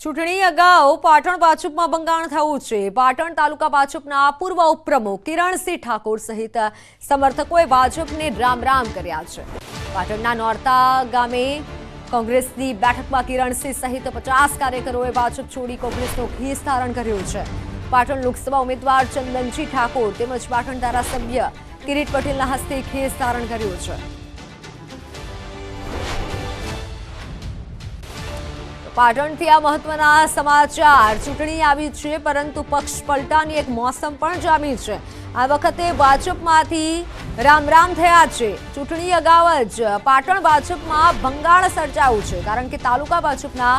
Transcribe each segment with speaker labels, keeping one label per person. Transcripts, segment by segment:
Speaker 1: ચૂંટણી અગાઉ પાટણ પાછુપમાં ભંગાણ થયું છે પાટણ તાલુકા પાછુપના પૂર્વ ઉપપ્રમુખ કિરણસિંહ ઠાકોર સહિત સમર્થકોએ ભાજપને રામ રામ કર્યા છે. પાટણના નોરતા ગામે કોંગ્રેસની બેઠકમાં કિરણસિંહ સહિત પચાસ કાર્યકરોએ ભાજપ છોડી કોંગ્રેસનો ખેસ ધારણ કર્યો છે. પાટણ લોકસભા ઉમેદવાર ચંદનજી ઠાકોર તેમજ પાટણ ધારાસભ્ય કિરીટ પટેલના હસ્તે ખેસ ધારણ કર્યો છે. પાટણથી આ મહત્વના સમાચાર. ચૂંટણી આવી છે, પરંતુ પક્ષ પલટાની એક મોસમ પણ જામી છે. આ વખતે ભાજપમાંથી રામ રામ થયા છે. ચૂંટણી અગાઉ જ પાટણ ભાજપમાં ભંગાણ સર્જાયું છે, કારણ કે તાલુકા ભાજપના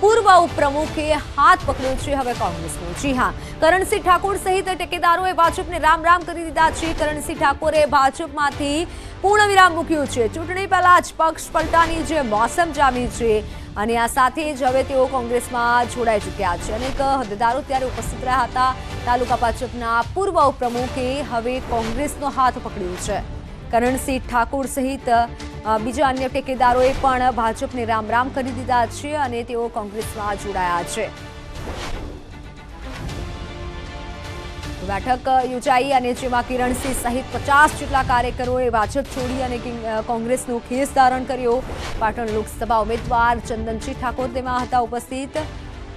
Speaker 1: પૂર્વ ઉપપ્રમુખે હાથ પકડ્યો છે. હવે કોંગ્રેસનો. જી હા, કરણસિંહ ઠાકોર સહિત ટેકેદારોએ ભાજપને રામ રામ કરી દીધા છે. કરણસિંહ ઠાકોરે ભાજપમાંથી પૂર્ણ વિરામ મૂક્યું છે. ચૂંટણી પહેલા જ પક્ષ પલટાની જે મોસમ જામી છે અને આ સાથે જ હવે તેઓ કોંગ્રેસમાં જોડાઈ ચૂક્યા છે. અનેક હોદ્દેદારો ત્યારે ઉપસ્થિત રહ્યા હતા. તાલુકા ભાજપના પૂર્વ ઉપપ્રમુખે હવે કોંગ્રેસનો હાથ પકડ્યો છે. કરણસિંહ ઠાકોર સહિત બીજા અન્ય ટેકેદારોએ પણ ભાજપને રામ રામ કરી દીધા છે અને તેઓ કોંગ્રેસમાં જોડાયા છે. બેઠક યોજાઈ અને જેમાં કિરણસિંહ સહિત પચાસ જેટલા કાર્યકરોએ ભાજપ છોડી અને કિંગ- કોંગ્રેસનો ખેસ ધારણ કર્યો. પાટણ લોકસભા ઉમેદવાર ચંદનસિંહ ઠાકોર તેમાં હતા ઉપસ્થિત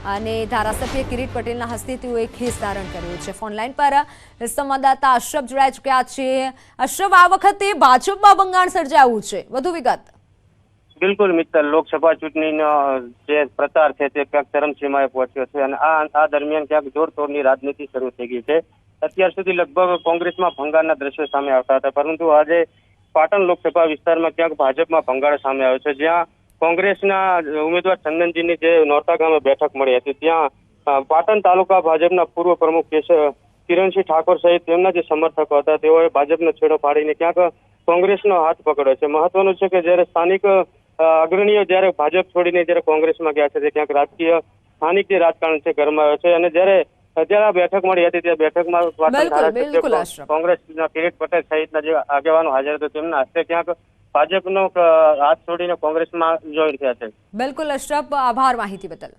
Speaker 1: અને ધારાસભ્ય કિરીટ પટેલના હસ્તે તેઓએ ખેસ ધારણ કર્યો છે. ફોનલાઈન પર સંવાદદાતા અશરફ જોડાઈ ચૂક્યા છે. અશરફ, આ વખતે ભાજપમાં બંગાણ સર્જાયું છે. વધુ વિગત.
Speaker 2: બિલકુલ મિત્ર લોકસભા ચૂંટણીનો જે પ્રચાર છે તે ક્યાંક ચરમસીમાએ પહોંચ્યો છે અને આ આ દરમિયાન ક્યાંક જોરતોડની રાજનીતિ શરૂ થઈ ગઈ છે. અત્યાર સુધી લગભગ કોંગ્રેસમાં ભંગારના દ્રશ્યો સામે આવતા હતા, પરંતુ આજે પાટણ લોકસભા વિસ્તારમાં ક્યાંક ભાજપમાં ભંગાર સામે આવ્યો છે. જ્યાં કોંગ્રેસના ઉમેદવાર ચંદનજીની જે નોરતા ગામે બેઠક મળી હતી, ત્યાં પાટણ તાલુકા ભાજપના પૂર્વ પ્રમુખ કેશ કિરણસિંહ ઠાકોર સહિત તેમના જે સમર્થકો હતા, તેઓએ ભાજપનો છેડો પાડીને ક્યાંક કોંગ્રેસનો હાથ પકડ્યો છે. મહત્વનું છે કે જ્યારે સ્થાનિક અગ્રણીઓ જ્યારે ભાજપ છોડીને જ્યારે કોંગ્રેસમાં ગયા છે તે ક્યાંક રાજકીય સ્થાનિક જે રાજકારણ છે ગરમાયો છે અને જ્યારે અત્યારે આ બેઠક મળી હતી તે બેઠકમાં. કોંગ્રેસના કિરીટ પટેલ સહિતના જે આગેવાનો હાજર હતા તેમના હસ્તે ક્યાંક ભાજપનો હાથ છોડીને કોંગ્રેસમાં જોઈન થયા છે
Speaker 1: બિલકુલ અશરફ આભાર માહિતી બદલ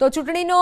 Speaker 1: તો ચૂંટણીનો